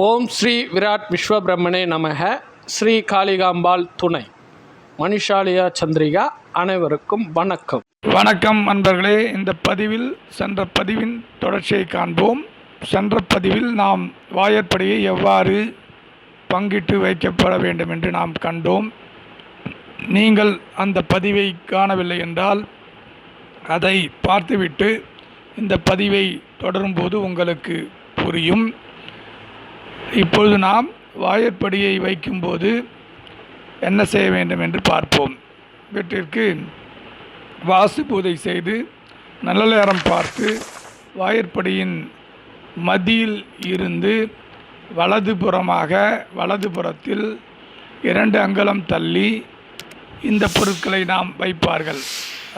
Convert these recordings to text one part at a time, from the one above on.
ஓம் ஸ்ரீ விராட் விஸ்வபிரம்மனே நமக. ஸ்ரீ காளிகாம்பாள் துணை. மணிஷாலியா சந்திரிகா அனைவருக்கும் வணக்கம். வணக்கம் அன்பர்களே இந்த பதிவில் சென்ற பதிவின் தொடர்ச்சியை காண்போம். சென்ற பதிவில் நாம் வாயற்படியை எவ்வாறு பங்கிட்டு வைக்கப்பட வேண்டும் என்று நாம் கண்டோம். நீங்கள் அந்த பதிவை காணவில்லை என்றால் அதை பார்த்துவிட்டு இந்த பதிவை தொடரும்போது உங்களுக்கு புரியும். இப்பொழுது நாம் வாயற்படியை வைக்கும்போது என்ன செய்ய வேண்டும் என்று பார்ப்போம். வீட்டிற்கு வாசு பூஜை செய்து நல்ல நேரம் பார்த்து வாயற்படியின் மதியில் இருந்து வலதுபுறமாக வலதுபுறத்தில் இரண்டு அங்குலம் தள்ளி இந்த பொருட்களை நாம் வைப்பார்கள்.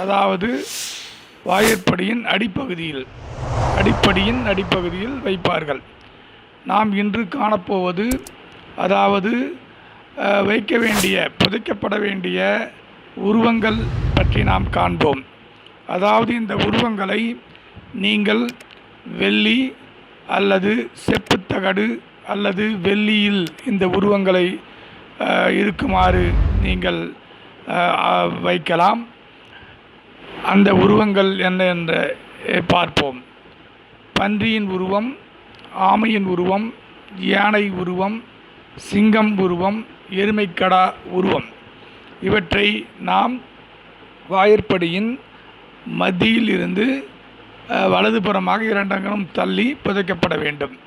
அதாவது வாயற்படியின் அடிப்பகுதியில் அடிப்படியின் அடிப்பகுதியில் வைப்பார்கள். நாம் இன்று காணப்போவது அதாவது வைக்க வேண்டிய புதைக்கப்பட வேண்டிய உருவங்கள் பற்றி நாம் காண்போம். அதாவது இந்த உருவங்களை நீங்கள் வெள்ளி அல்லது செப்புத்தகடு அல்லது வெள்ளியில் இந்த உருவங்களை இருக்குமாறு நீங்கள் வைக்கலாம். அந்த உருவங்கள் என்ன என்று பார்ப்போம். பன்றியின் உருவம் ஆமையின் உருவம் யானை உருவம் சிங்கம் உருவம் எருமைக்கடா உருவம். இவற்றை நாம் வாயிற்படியின் மத்தியில் இருந்து வலதுபுறமாக இரண்டங்களும் தள்ளி புதைக்கப்பட வேண்டும்.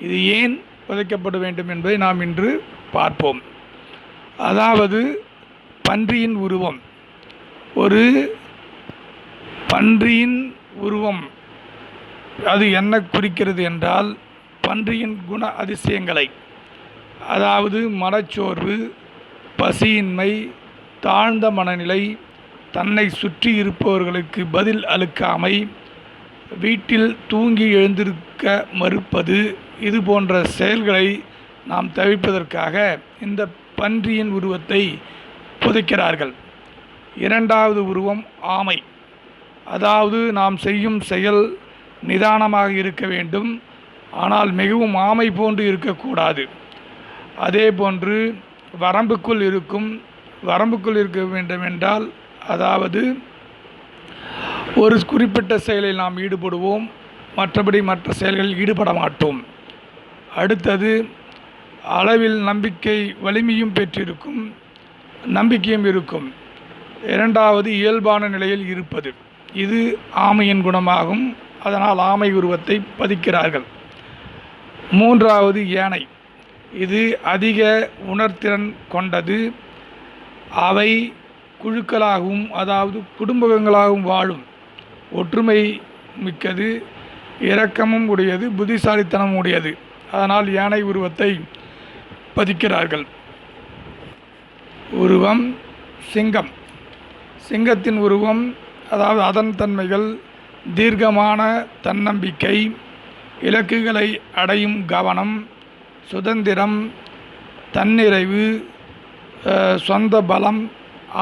இது ஏன் புதைக்கப்பட வேண்டும் என்பதை நாம் இன்று பார்ப்போம். அதாவது பன்றியின் உருவம். ஒரு பன்றியின் உருவம். அது என்ன குறிக்கிறது என்றால் பன்றியின் குண அதிசயங்களை. அதாவது மனச்சோர்வு பசியின்மை தாழ்ந்த மனநிலை தன்னை சுற்றி இருப்பவர்களுக்கு பதில் அளிக்காமை வீட்டில் தூங்கி எழுந்திருக்க மறுப்பது இது போன்ற செயல்களை நாம் தவிர்ப்பதற்காக இந்த பன்றியின் உருவத்தை புதைக்கிறார்கள். இரண்டாவது உருவம் ஆமை. அதாவது நாம் செய்யும் செயல் நிதானமாக இருக்க வேண்டும். ஆனால் மிகவும் ஆமை போன்று இருக்கக்கூடாது. அதே போன்று வரம்புக்குள் இருக்கும் வரம்புக்குள் இருக்க வேண்டும் என்றால் அதாவது ஒரு குறிப்பிட்ட செயலில் நாம் ஈடுபடுவோம். மற்றபடி மற்ற செயல்களில் ஈடுபட மாட்டோம். அடுத்தது அளவில் நம்பிக்கை வலிமையும் பெற்றிருக்கும் நம்பிக்கையும் இருக்கும். இரண்டாவது இயல்பான நிலையில் இருப்பது. இது ஆமையின் குணமாகும். அதனால் ஆமை உருவத்தை பதிக்கிறார்கள். மூன்றாவது யானை. இது அதிக உணர்திறன் கொண்டது. அவை குழுக்களாகவும் அதாவது குடும்பங்களாகவும் வாழும். ஒற்றுமை மிக்கது இரக்கமும் உடையது புத்திசாலித்தனம் உடையது. அதனால் யானை உருவத்தை பதிக்கிறார்கள். உருவம் சிங்கம். சிங்கத்தின் உருவம் அதாவது அதன் தன்மைகள் தீர்க்கமான தன்னம்பிக்கை இலக்குகளை அடையும் கவனம் சுதந்திரம் தன்னிறைவு சொந்த பலம்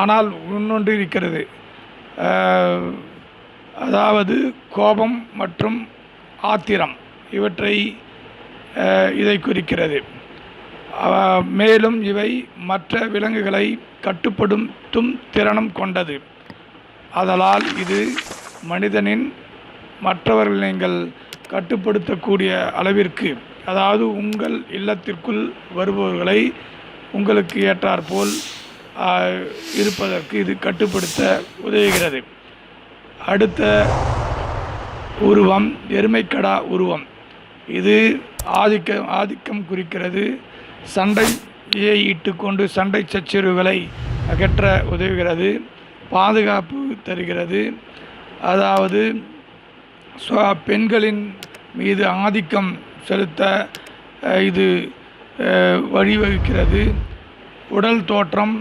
ஆனால் இன்னொன்று இருக்கிறது. அதாவது கோபம் மற்றும் ஆத்திரம் இவற்றை இதை குறிக்கிறது. மேலும் இவை மற்ற விலங்குகளை கட்டுப்படுத்தும் திறனும் கொண்டது. அதனால் இது மனிதனின் மற்றவர்கள் நீங்கள் கட்டுப்படுத்தக்கூடிய அளவிற்கு அதாவது உங்கள் இல்லத்திற்குள் வருபவர்களை உங்களுக்கு ஏற்றாற்போல் இருப்பதற்கு இது கட்டுப்படுத்த உதவுகிறது. அடுத்த உருவம் எருமைக்கடா உருவம். இது ஆதிக்க ஆதிக்கம் குறிக்கிறது. சண்டையை இட்டுக்கொண்டு சண்டை சச்சரவுகளை அகற்ற உதவுகிறது பாதுகாப்பு தருகிறது. அதாவது பெண்களின் மீது ஆதிக்கம் செலுத்த இது வழிவகுக்கிறது. உடல் தோற்றம்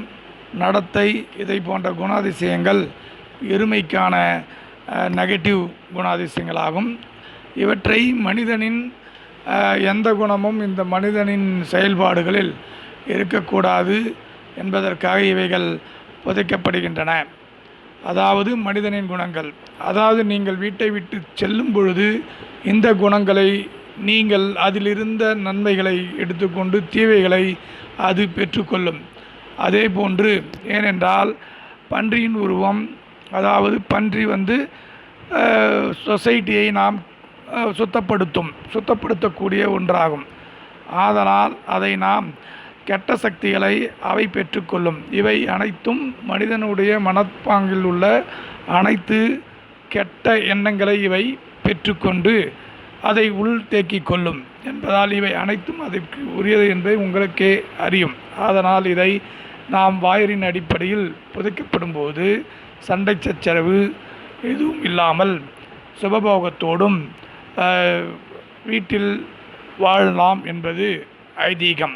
நடத்தை இதை போன்ற குணாதிசயங்கள் எருமைக்கான நெகட்டிவ் குணாதிசயங்களாகும். இவற்றை மனிதனின் எந்த குணமும் இந்த மனிதனின் செயல்பாடுகளில் இருக்கக்கூடாது என்பதற்காக இவைகள் புதைக்கப்படுகின்றன. அதாவது மனிதனின் குணங்கள். அதாவது நீங்கள் வீட்டை விட்டு செல்லும் பொழுது இந்த குணங்களை நீங்கள் அதிலிருந்த நன்மைகளை எடுத்துக்கொண்டு தீவைகளை அது பெற்றுக்கொள்ளும். அதே போன்று ஏனென்றால் பன்றியின் உருவம் அதாவது பன்றி வந்து சொசைட்டியை நாம் சுத்தப்படுத்தும் சுத்தப்படுத்தக்கூடிய ஒன்றாகும். ஆதலால் அதை நாம் கெட்ட சக்திகளை அவை பெற்றுக்கொள்ளும். இவை அனைத்தும் மனிதனுடைய மனப்பாங்கில் உள்ள அனைத்து கெட்ட எண்ணங்களை இவை பெற்றுக்கொண்டு அதை உள் தேக்கிக் கொள்ளும். என்பதால் இவை அனைத்தும் அதற்கு உரியது என்பதை உங்களுக்கே அறியும். அதனால் இதை நாம் வாயரின் அடிப்படையில் புதைக்கப்படும் போது சண்டை சச்சரவு எதுவும் இல்லாமல் சுபபோகத்தோடும் வீட்டில் வாழலாம் என்பது ஐதீகம்.